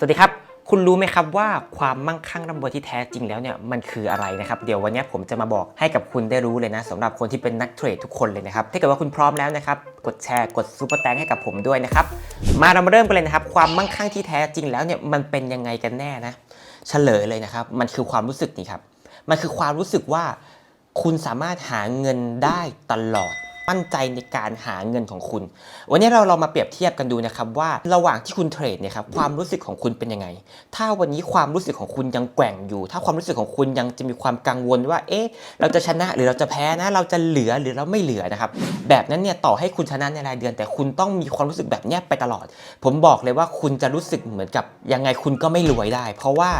สวัสดีครับ คุณรู้ไหมครับว่าความมั่งคั่งร่ำรวยที่แท้จริงแล้วเนี่ยมันคืออะไรนะครับ เดี๋ยววันนี้ผมจะมาบอกให้กับคุณได้รู้เลยนะสำหรับคนที่เป็นนักเทรดทุกคนเลยนะครับ ถ้าเกิดว่าคุณพร้อมแล้วนะครับ กดแชร์กดซูเปอร์แตงให้กับผมด้วยนะครับ มาเรามาเริ่มกันเลยนะครับ ความมั่งคั่งที่แท้จริงแล้วเนี่ยมันเป็นยังไงกันแน่นะเฉลยเลยนะครับ มันคือความรู้สึกนี่ครับ มันคือความรู้สึกว่า คุณสามารถหาเงินได้ตลอด มั่นใจในการหาเงินของคุณ วันนี้เราเรามาเปรียบเทียบกันดูนะครับว่าระหว่างที่คุณเทรดเนี่ยครับความรู้สึกของคุณเป็นยังไง ถ้าวันนี้ความรู้สึกของคุณยังแกว่งอยู่ ถ้าความรู้สึกของคุณยังจะมีความกังวลว่า เอ๊ะ เราจะชนะหรือเราจะแพ้นะ เราจะเหลือหรือเราไม่เหลือนะครับ แบบนั้นเนี่ยต่อให้คุณชนะในรายเดือน แต่คุณต้องมีความรู้สึกแบบนี้ไปตลอด ผมบอกเลยว่าคุณจะรู้สึกเหมือนกับยังไงคุณก็ไม่รวยได้ เพราะว่า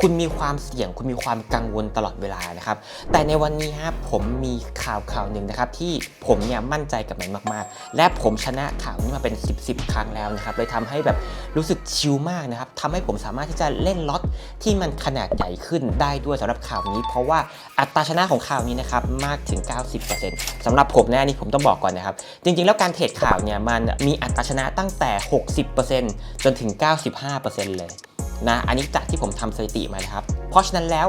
คุณมีความเสี่ยง คุณมีความกังวลตลอดเวลานะครับ แต่ในวันนี้ครับผมมีข่าวข่าวหนึ่งนะครับ ที่ผมเนี่ยมั่นใจกับมันมากๆ และผมชนะข่าวนี้มาเป็น 10บสครั้งแล้วนะครับเลยทำให้แบบรู้สึกชิลมากนะครับทำให้ผมสามารถที่จะเล่นล็อตที่มันขนาดใหญ่ขึ้นได้ด้วยสำหรับข่าวนี้ เพราะว่าอัตราชนะของข่าวนี้นะครับมากถึง 90%สำหรับผมนะนนี่ผมต้องบอกก่อนนะครับ จริงๆ แล้วการเทรดข่าวเนี่ยมันมีอัตราชนะตั้งแต่ 60%จนถึง 95%เลย นะอันนี้จากที่ผมทำสถิติมานะครับ เพราะฉะนั้นแล้ว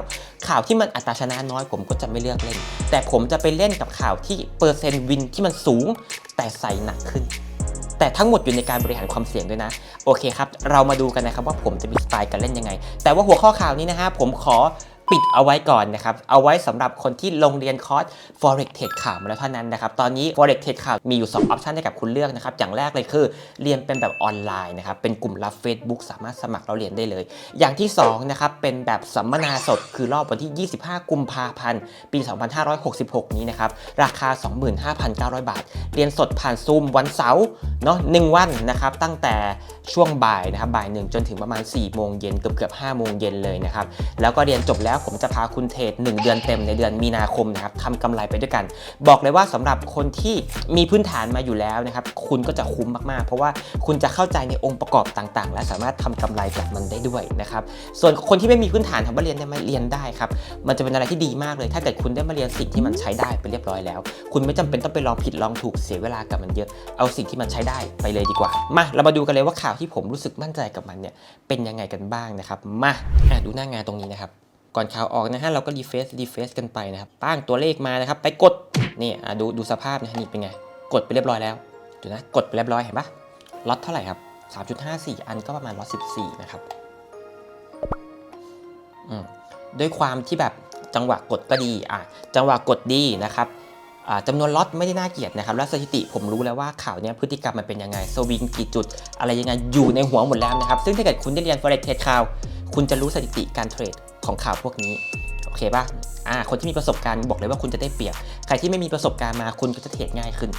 ข่าวที่มันอัตราชนะน้อยผมก็จะไม่เลือกเล่น แต่ผมจะไปเล่นกับข่าวที่เปอร์เซ็นต์วินที่มันสูงแต่ใส่หนักขึ้น แต่ทั้งหมดอยู่ในการบริหารความเสี่ยงด้วยนะ โอเคครับ เรามาดูกันนะครับว่าผมจะมีสไตล์การเล่นยังไง แต่ว่าหัวข้อข่าวนี้นะฮะผมขอ ปิดเอาไว้ก่อนนะครับ เอาไว้สำหรับคนที่ลงเรียนคอร์ส forex trade ข่าวมาแล้วเท่านั้นนะครับ ตอนนี้ forex trade ข่าวมีอยู่ 2 ออปชันให้กับคุณเลือกนะครับ อย่างแรกเลยคือเรียนเป็นแบบออนไลน์นะครับ เป็นกลุ่มลับ Facebook สามารถสมัครเราเรียนได้เลย อย่างที่2นะครับ เป็นแบบสัมมนาสด คือรอบวันที่ 25 กุมภาพันธ์ ปี 2566 นี้นะครับ ราคา 25,900 บาท เรียนสดผ่านซูมวันเสาร์เนาะหนึ่งวันนะครับ ตั้งแต่ช่วงบ่ายนะครับ บ่ายหนึ่งจนถึงประมาณ4โมงเย็นเกือบเกือบ5โมงเย็นเลยนะครับ แล้วก็เรียนจบแล้วผมจะพาคุณเทรด1 เดือนเต็มในเดือนมีนาคมนะครับทำกำไรไปด้วยกัน บอกเลยว่าสำหรับคนที่มีพื้นฐานมาอยู่แล้วนะครับคุณก็จะคุ้มมากๆ เพราะว่าคุณจะเข้าใจในองค์ประกอบต่างๆ และสามารถทำกำไรจากมันได้ด้วยนะครับส่วนคนที่ไม่มีพื้นฐานถามว่าเรียนได้ไหมเรียนได้ครับมันจะเป็นอะไรที่ดีมากเลย ถ้าเกิดคุณได้มาเรียนสิ่งที่มันใช้ได้ไปเรียบร้อยแล้ว คุณไม่จำเป็นต้องไปลองผิดลองถูกเสียเวลากับมันเยอะเอาสิ่งที่มันใช้ได้ไปเลยดีกว่ามาเรามาดูกันเลยว่าข่าวที่ผมรู้สึกมั่นใจกับมันเนี่ยเป็นยังไงกันบ้างนะครับมาดูหน้างานตรงนี้นะครับ ก่อนข่าวออกนะฮะเราก็รีเฟซรีเฟซกันไปนะครับป้างตัวเลขมานะครับไปกดนี่ดูดูสภาพนะนี่เป็นไง กดไปเรียบร้อยแล้วดูนะกดไปเรียบร้อยเห็นปะล็อตเท่าไหร่ครับ 3.54 อันก็ประมาณล็อต14 นะครับอืมด้วยความที่แบบจังหวะกดก็ดีอะจังหวะกดดีนะครับจำนวนล็อตไม่ได้น่าเกลียดนะครับ และสถิติผมรู้แล้วว่าข่าวเนี้ยพฤติกรรมมันเป็นยังไงสวิงกี่จุด อะไรยังไงอยู่ในหัวหมดแล้วนะครับ ซึ่งถ้าเกิดคุณได้เรียน forex trade ข่าว คุณจะรู้สถิติการเทรด ของข่าวพวกนี้โอเคป่ะอ่าคนที่มีประสบการณ์บอกเลยว่าคุณจะได้เปรียบ ใครที่ไม่มีประสบการณ์มาคุณก็จะเทรดง่ายขึ้น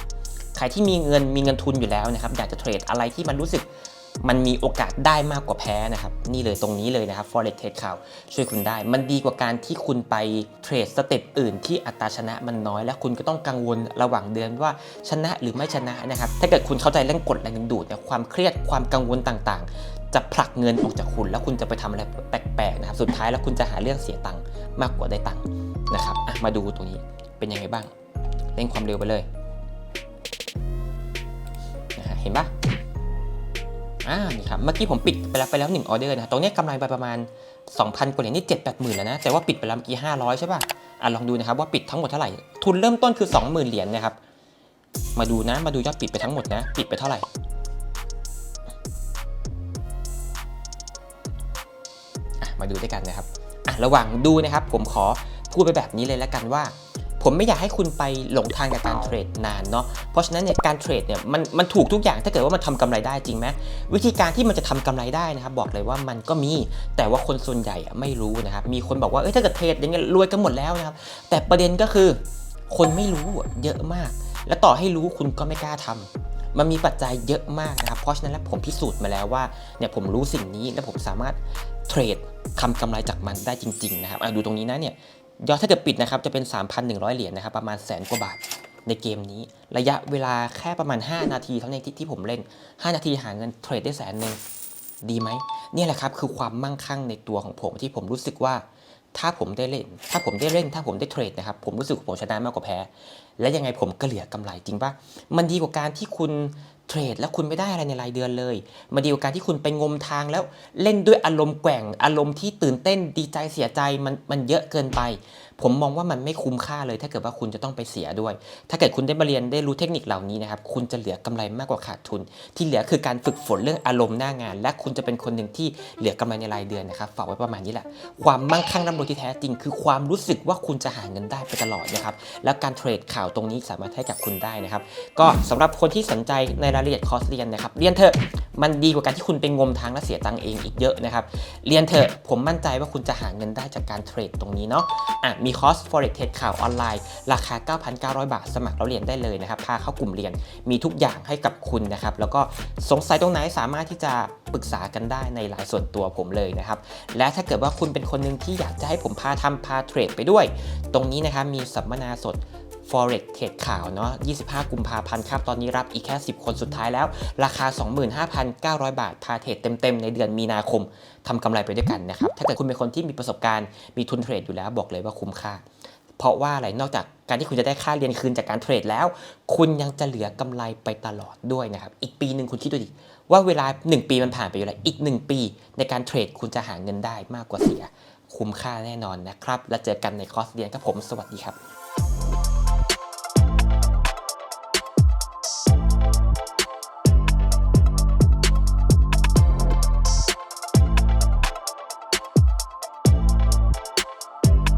ใครที่มีเงินมีเงินทุนอยู่แล้วนะครับอยากจะเทรดอะไรที่มันรู้สึกมันมีโอกาสได้มากกว่าแพ้นะครับ นี่เลยตรงนี้เลยนะครับ forex trade ข่าวช่วยคุณได้ มันดีกว่าการที่คุณไปเทรดสเต็ปอื่นที่อัตราชนะมันน้อย และคุณก็ต้องกังวลระหว่างเดือนว่าชนะหรือไม่ชนะนะครับ ถ้าเกิดคุณเข้าใจเรื่องกฎแรงดึงดูดเนี่ยความเครียดความกังวลต่าง จะผลักเงินออกจากคุณ แล้วคุณจะไปทำอะไรแปลกๆนะครับ สุดท้ายแล้วคุณจะหาเรื่องเสียตังค์มากกว่าได้ตังค์นะครับมาดูตรงนี้เป็นยังไงบ้างเร่งความเร็วไปเลยนะฮะเห็นปะอ่านี่ครับเมื่อกี้ผมปิดไปแล้วไปแล้ว1ออเดอร์นะตรงนี้กำไรไปประมาณ 2,000กว่าเหรียญนี่7 8หมื่นแล้วนะ แต่ว่าปิดไปแล้วเมื่อกี้500 ใช่ป่ะอะลองดูนะครับว่าปิดทั้งหมดเท่าไหร่ ทุนเริ่มต้นคือ 20,000 เหรียญนะครับ มาดูนะ มาดูยอดปิดไปทั้งหมดนะ ปิดไปเท่าไหร่ มาดูด้วยกันนะครับอะระหว่างดูนะครับ ผมขอพูดไปแบบนี้เลยแล้วกันว่า ผมไม่อยากให้คุณไปหลงทางกับการเทรดนานเนาะเพราะฉะนั้นเนี่ยการเทรดเนี่ยมันมันถูกทุกอย่างถ้าเกิดว่ามันทำกำไรได้จริงไหมวิธีการที่มันจะทำกำไรได้นะครับ บอกเลยว่ามันก็มีแต่ว่าคนส่วนใหญ่ไม่รู้นะครับ มีคนบอกว่าเอ้ยถ้าเกิดเทรดอย่างเงี้ยรวยกันหมดแล้วนะครับ แต่ประเด็นก็คือ คนไม่รู้เยอะมาก และต่อให้รู้คุณก็ไม่กล้าทำมันมีปัจจัยเยอะมากนะครับ เพราะฉะนั้นแล้วผมพิสูจน์มาแล้วว่าเนี่ยผมรู้สิ่งนี้และผมสามารถ เทรดทำกำไรจากมันได้จริงๆนะครับดูตรงนี้นะเนี่ยยอดถ้าเกิดปิดนะครับจะเป็น 3,100 เหรียญนะครับประมาณแสนกว่าบาทในเกมนี้ ระยะเวลาแค่ประมาณ 5 นาทีเท่านั้นที่ที่ผมเล่น 5 นาทีหาเงินเทรดได้แสนหนึ่งดีไหมเนี่ยแหละครับคือความมั่งคั่งในตัวของผมที่ผมรู้สึกว่าถ้าผมได้เล่น ถ้าผมได้เล่น ถ้าผมได้เทรดนะครับ ผมรู้สึกผมชนะมากกว่าแพ้ และยังไงผมก็เหลือกำไรจริงปะมันดีกว่าการที่คุณ เทรดแล้วคุณไม่ได้อะไรในรายเดือนเลย มาดีกว่าการที่คุณไปงมทางแล้วเล่นด้วยอารมณ์แกว่งอารมณ์ที่ตื่นเต้นดีใจเสียใจมันมันเยอะเกินไป ผมมองว่ามันไม่คุ้มค่าเลย ถ้าเกิดว่าคุณจะต้องไปเสียด้วย ถ้าเกิดคุณได้มาเรียนได้รู้เทคนิคเหล่านี้นะครับคุณจะเหลือกำไรมากกว่าขาดทุน ที่เหลือคือการฝึกฝนเรื่องอารมณ์หน้างาน และคุณจะเป็นคนหนึ่งที่เหลือกำไรในรายเดือนนะครับฝากไว้ประมาณนี้แหละความมั่งคั่งร่ำรวยที่แท้จริง คือความรู้สึกว่าคุณจะหาเงินได้ไปตลอดนะครับแล้วการเทรดข่าวตรงนี้สามารถให้กับคุณได้นะครับก็สำหรับคนที่สนใจในรายละเอียดคอร์สเรียนนะครับเรียนเถอะมันดีกว่าการที่คุณไปงมทางและเสียตังค์เองอีกเยอะนะครับเรียนเถอะผมมั่นใจว่าคุณจะหาเงินได้จากการเทรดตรงนี้เนาะอะมีคอร์ส forex เทรดข่าวออนไลน์ ราคา 9,900 บาท สมัครแล้วเรียนได้เลยนะครับพาเข้ากลุ่มเรียนมีทุกอย่างให้กับคุณนะครับแล้วก็สงสัยตรงไหนสามารถที่จะปรึกษากันได้ในไลน์ส่วนตัวผมเลยนะครับและถ้าเกิดว่าคุณเป็นคนหนึ่งที่อยากจะให้ผมพาทำพาเทรดไปด้วย ตรงนี้นะครับมีสัมมนาสด Forex เทรดข่าวเนาะ 25 กุมภาพันธ์ครับ ตอนนี้รับอีกแค่ 10 คนสุดท้ายแล้ว ราคา 25,900 บาท พาเทรดเต็ม ๆ ในเดือนมีนาคมทำกำไรไปด้วยกันนะครับ ถ้าเกิดคุณเป็นคนที่มีประสบการณ์ มีทุนเทรดอยู่แล้วบอกเลยว่าคุ้มค่า เพราะว่าอะไร นอกจากการที่คุณจะได้ค่าเรียนคืนจากการเทรดแล้ว คุณยังจะเหลือกำไรไปตลอดด้วยนะครับ อีกปีหนึ่งคุณคิดดูดิ ว่าเวลา 1 ปีมันผ่านไปอยู่แล้ว อีก 1 ปี ในการเทรดคุณจะหาเงินได้มากกว่าเสีย คุ้มค่าแน่นอนนะครับ แล้วเจอกันในคอร์สเรียนครับผม สวัสดีครับ